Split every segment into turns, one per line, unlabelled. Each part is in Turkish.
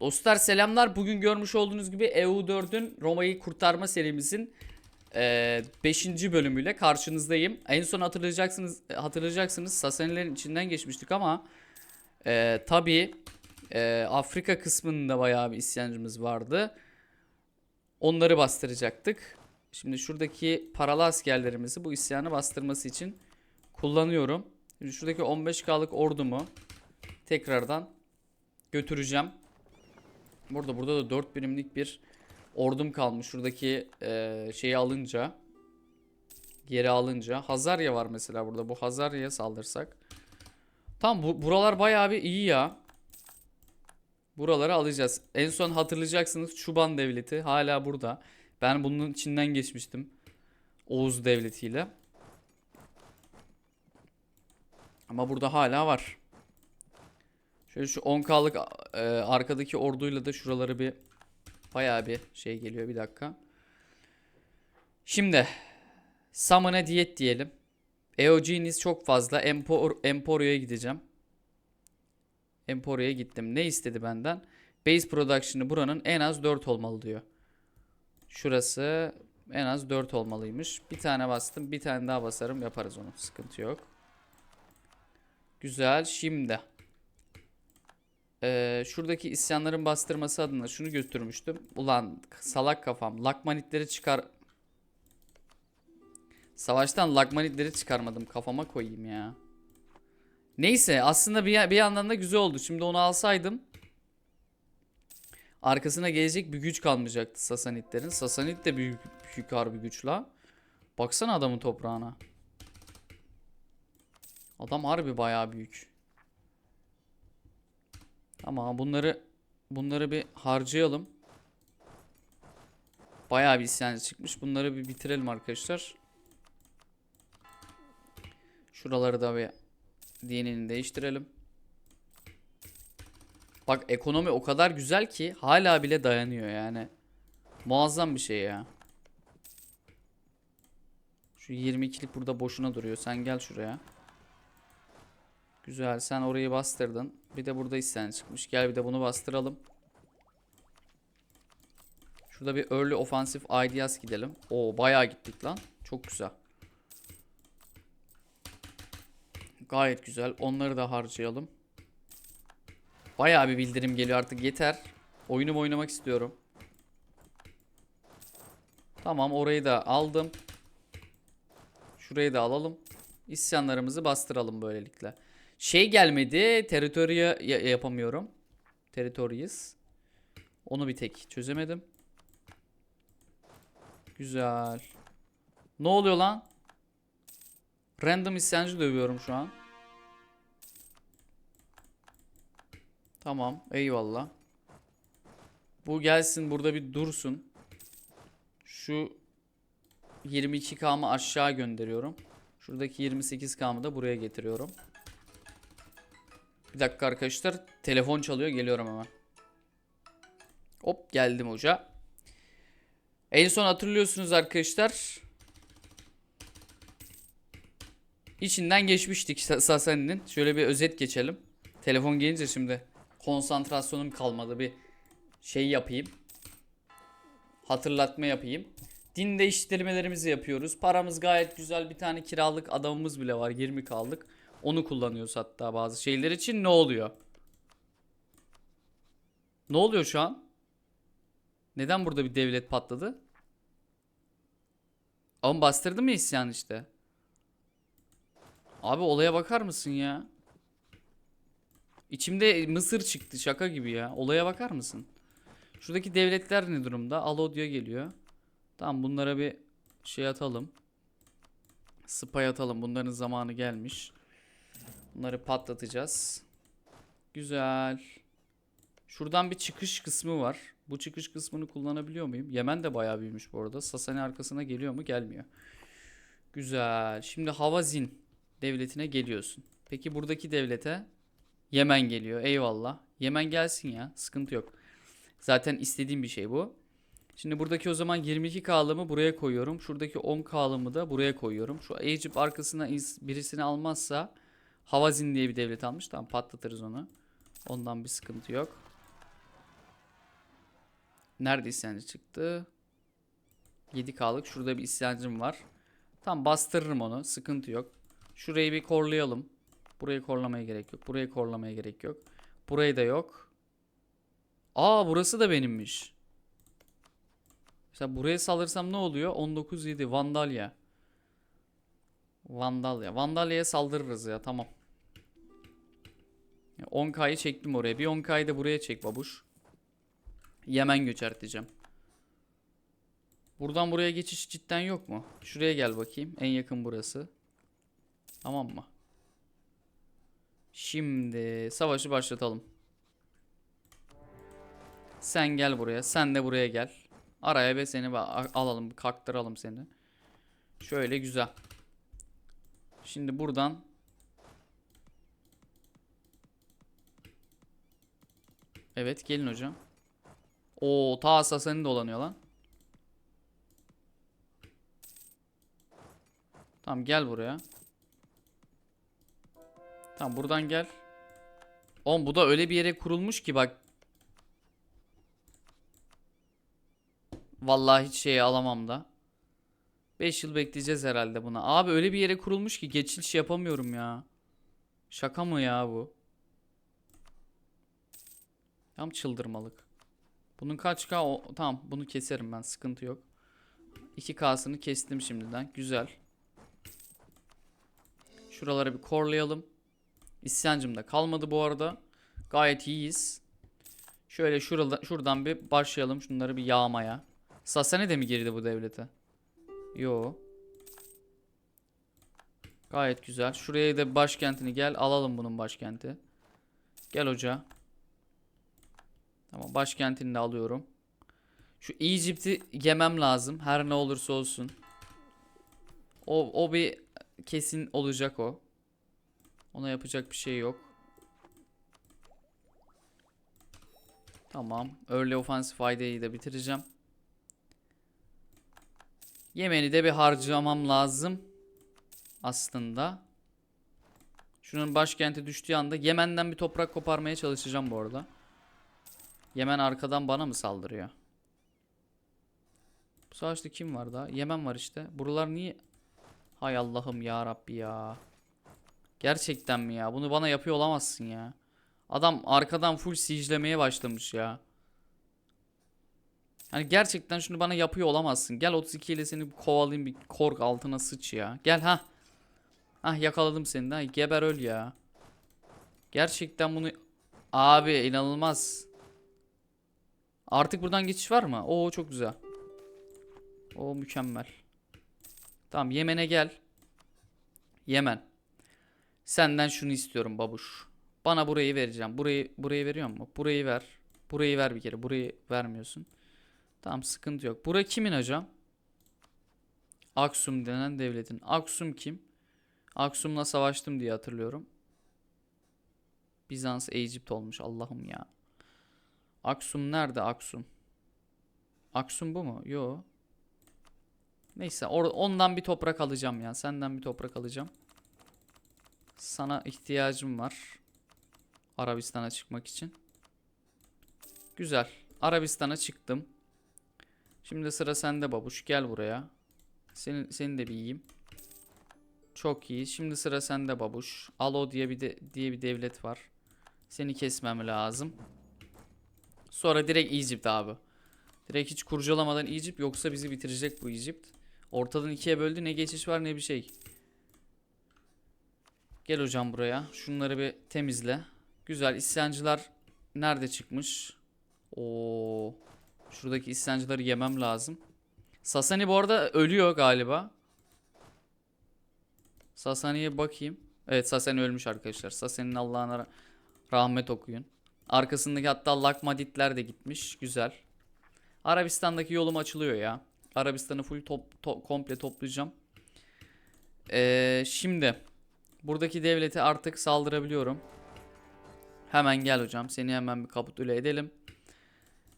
Dostlar selamlar. Bugün görmüş olduğunuz gibi EU4'ün Roma'yı kurtarma serimizin 5. bölümüyle karşınızdayım. En son hatırlayacaksınız hatırlayacaksınız Sasanilerin içinden geçmiştik ama e, tabii e, Afrika kısmında bayağı bir isyancımız vardı. Onları bastıracaktık. Şimdi şuradaki paralı askerlerimizi bu isyanı bastırması için kullanıyorum. Şimdi şuradaki 15K'lık ordumu tekrardan götüreceğim. Burada burada da 4 birimlik bir ordum kalmış. Şuradaki eee, şeyi alınca geri alınca Hazarya var mesela burada. Bu Hazarya'ya saldırsak. Tam bu buralar bayağı bir iyi ya. Buraları alacağız. En son hatırlayacaksınız Şuban Devleti hala burada. Ben bunun içinden geçmiştim. Oğuz Devleti'yle. Ama burada hala var. Şöyle şu 10K'lık e, arkadaki orduyla da şuraları bir bayağı bir şey geliyor bir dakika. Şimdi Summon'a diyet diyelim. Eogenius çok fazla. Empor Emporio'ya gideceğim. Emporio'ya gittim. Ne istedi benden? Base production'ı buranın en az 4 olmalı diyor. Şurası en az 4 olmalıymış. Bir tane bastım. Bir tane daha basarım. Yaparız onu. Sıkıntı yok. Güzel. Şimdi. Ee, şuradaki isyanların bastırması adına şunu götürmüştüm. Ulan salak kafam. Lakmanitleri çıkar. Savaştan lakmanitleri çıkarmadım. Kafama koyayım ya. Neyse aslında bir, bir yandan da güzel oldu. Şimdi onu alsaydım arkasına gelecek bir güç kalmayacaktı Sasanitlerin. Sasanit de büyük, büyük harbi güç la. Baksana adamın toprağına. Adam harbi bayağı büyük. Ama bunları bunları bir harcayalım. Bayağı bir isyancı çıkmış. Bunları bir bitirelim arkadaşlar. Şuraları da bir dinini değiştirelim. Bak ekonomi o kadar güzel ki hala bile dayanıyor yani. Muazzam bir şey ya. Şu 22'lik burada boşuna duruyor. Sen gel şuraya. Güzel sen orayı bastırdın. Bir de burada isyan çıkmış. Gel bir de bunu bastıralım. Şurada bir early offensive ideas gidelim. Oo bayağı gittik lan. Çok güzel. Gayet güzel. Onları da harcayalım. Bayağı bir bildirim geliyor artık yeter. Oyunumu oynamak istiyorum. Tamam orayı da aldım. Şurayı da alalım. İsyanlarımızı bastıralım böylelikle. Şey gelmedi. Teritoriya ya- yapamıyorum. Territories. Onu bir tek çözemedim. Güzel. Ne oluyor lan? Random isyancı dövüyorum şu an. Tamam. Eyvallah. Bu gelsin burada bir dursun. Şu 22K'mı aşağı gönderiyorum. Şuradaki 28K'mı da buraya getiriyorum. Bir dakika arkadaşlar. Telefon çalıyor. Geliyorum hemen. Hop geldim hoca. En son hatırlıyorsunuz arkadaşlar. İçinden geçmiştik Sa- Sasani'nin. Şöyle bir özet geçelim. Telefon gelince şimdi konsantrasyonum kalmadı. Bir şey yapayım. Hatırlatma yapayım. Din değiştirmelerimizi yapıyoruz. Paramız gayet güzel. Bir tane kiralık adamımız bile var. 20 kaldık. Onu kullanıyoruz hatta bazı şeyler için. Ne oluyor? Ne oluyor şu an? Neden burada bir devlet patladı? Ama bastırdı mı isyan işte? Abi olaya bakar mısın ya? İçimde Mısır çıktı şaka gibi ya. Olaya bakar mısın? Şuradaki devletler ne durumda? Alodia geliyor. Tamam bunlara bir şey atalım. Spy atalım. Bunların zamanı gelmiş. Bunları patlatacağız. Güzel. Şuradan bir çıkış kısmı var. Bu çıkış kısmını kullanabiliyor muyum? Yemen de bayağı büyümüş bu arada. Sasani arkasına geliyor mu? Gelmiyor. Güzel. Şimdi Havazin devletine geliyorsun. Peki buradaki devlete Yemen geliyor. Eyvallah. Yemen gelsin ya. Sıkıntı yok. Zaten istediğim bir şey bu. Şimdi buradaki o zaman 22K'lımı buraya koyuyorum. Şuradaki 10K'lımı da buraya koyuyorum. Şu Egypt arkasına birisini almazsa Havazin diye bir devlet almış. Tamam patlatırız onu. Ondan bir sıkıntı yok. Nerede isyancı çıktı? 7K'lık. Şurada bir isyancım var. Tam bastırırım onu. Sıkıntı yok. Şurayı bir korlayalım. Burayı korlamaya gerek yok. Burayı korlamaya gerek yok. Burayı da yok. Aa burası da benimmiş. Mesela buraya salırsam ne oluyor? 19-7 Vandalya. Vandalya. Vandalya'ya saldırırız ya tamam. Ya 10K'yı çektim oraya. Bir 10K'yı da buraya çek babuş. Yemen göçerteceğim. Buradan buraya geçiş cidden yok mu? Şuraya gel bakayım. En yakın burası. Tamam mı? Şimdi savaşı başlatalım. Sen gel buraya. Sen de buraya gel. Araya ve seni alalım. Kaktıralım seni. Şöyle güzel. Şimdi buradan Evet gelin hocam. Oo ta Sasani dolanıyor lan. Tamam gel buraya. Tamam buradan gel. Oğlum bu da öyle bir yere kurulmuş ki bak. Vallahi hiç şeyi alamam da. 5 yıl bekleyeceğiz herhalde buna. Abi öyle bir yere kurulmuş ki geçiş yapamıyorum ya. Şaka mı ya bu? Tam çıldırmalık. Bunun kaç K? O, tamam bunu keserim ben sıkıntı yok. 2K'sını kestim şimdiden. Güzel. Şuraları bir korlayalım. İsyancım da kalmadı bu arada. Gayet iyiyiz. Şöyle şurada, şuradan bir başlayalım şunları bir yağmaya. Sasane de mi girdi bu devlete? Yo. Gayet güzel. Şuraya da başkentini gel. Alalım bunun başkenti. Gel hoca. Tamam başkentini de alıyorum. Şu Egypt'i yemem lazım. Her ne olursa olsun. O, o bir kesin olacak o. Ona yapacak bir şey yok. Tamam. Early offensive ID'yi de bitireceğim. Yemen'i de bir harcamam lazım. Aslında. Şunun başkenti düştüğü anda Yemen'den bir toprak koparmaya çalışacağım bu arada. Yemen arkadan bana mı saldırıyor? Bu savaşta kim var daha? Yemen var işte. Buralar niye? Hay Allah'ım ya Rabbi ya. Gerçekten mi ya? Bunu bana yapıyor olamazsın ya. Adam arkadan full siege'lemeye başlamış ya. Hani gerçekten şunu bana yapıyor olamazsın. Gel 32 ile seni kovalayayım bir kork altına sıç ya. Gel ha. Ah yakaladım seni ha. Geber öl ya. Gerçekten bunu abi inanılmaz. Artık buradan geçiş var mı? Oo çok güzel. Oo mükemmel. Tamam Yemen'e gel. Yemen. Senden şunu istiyorum babuş. Bana burayı vereceğim. Burayı burayı veriyor mu? Burayı ver. Burayı ver bir kere. Burayı vermiyorsun. Tamam sıkıntı yok. Bura kimin hocam? Aksum denen devletin. Aksum kim? Aksum'la savaştım diye hatırlıyorum. Bizans Egypt olmuş Allah'ım ya. Aksum nerede Aksum? Aksum bu mu? Yo. Neyse or- ondan bir toprak alacağım ya. Senden bir toprak alacağım. Sana ihtiyacım var. Arabistan'a çıkmak için. Güzel. Arabistan'a çıktım. Şimdi sıra sende babuş. Gel buraya. Senin, seni de bir yiyeyim. Çok iyi. Şimdi sıra sende babuş. Alo diye bir de, diye bir devlet var. Seni kesmem lazım. Sonra direkt Egypt abi. Direkt hiç kurcalamadan Egypt yoksa bizi bitirecek bu Egypt. Ortadan ikiye böldü ne geçiş var ne bir şey. Gel hocam buraya. Şunları bir temizle. Güzel isyancılar nerede çıkmış? Oo. Şuradaki isyancıları yemem lazım. Sasani bu arada ölüyor galiba. Sasani'ye bakayım. Evet Sasani ölmüş arkadaşlar. Sasani'nin Allah'ına ra- rahmet okuyun. Arkasındaki hatta Lakmaditler de gitmiş. Güzel. Arabistan'daki yolum açılıyor ya. Arabistan'ı full top, to- komple toplayacağım. Ee, şimdi buradaki devlete artık saldırabiliyorum. Hemen gel hocam. Seni hemen bir kapitüle edelim.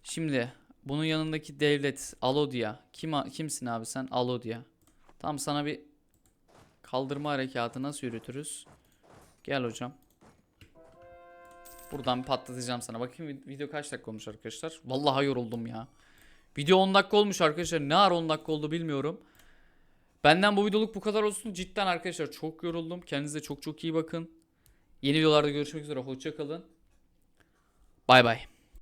Şimdi bunun yanındaki devlet Alodia. Kim kimsin abi sen? Alodia. Tamam sana bir kaldırma harekatı nasıl yürütürüz? Gel hocam. Buradan patlatacağım sana. Bakayım vid- video kaç dakika olmuş arkadaşlar. Vallahi yoruldum ya. Video 10 dakika olmuş arkadaşlar. Ne ara 10 dakika oldu bilmiyorum. Benden bu videoluk bu kadar olsun. Cidden arkadaşlar çok yoruldum. Kendinize çok çok iyi bakın. Yeni videolarda görüşmek üzere. Hoşça kalın. Bay bay.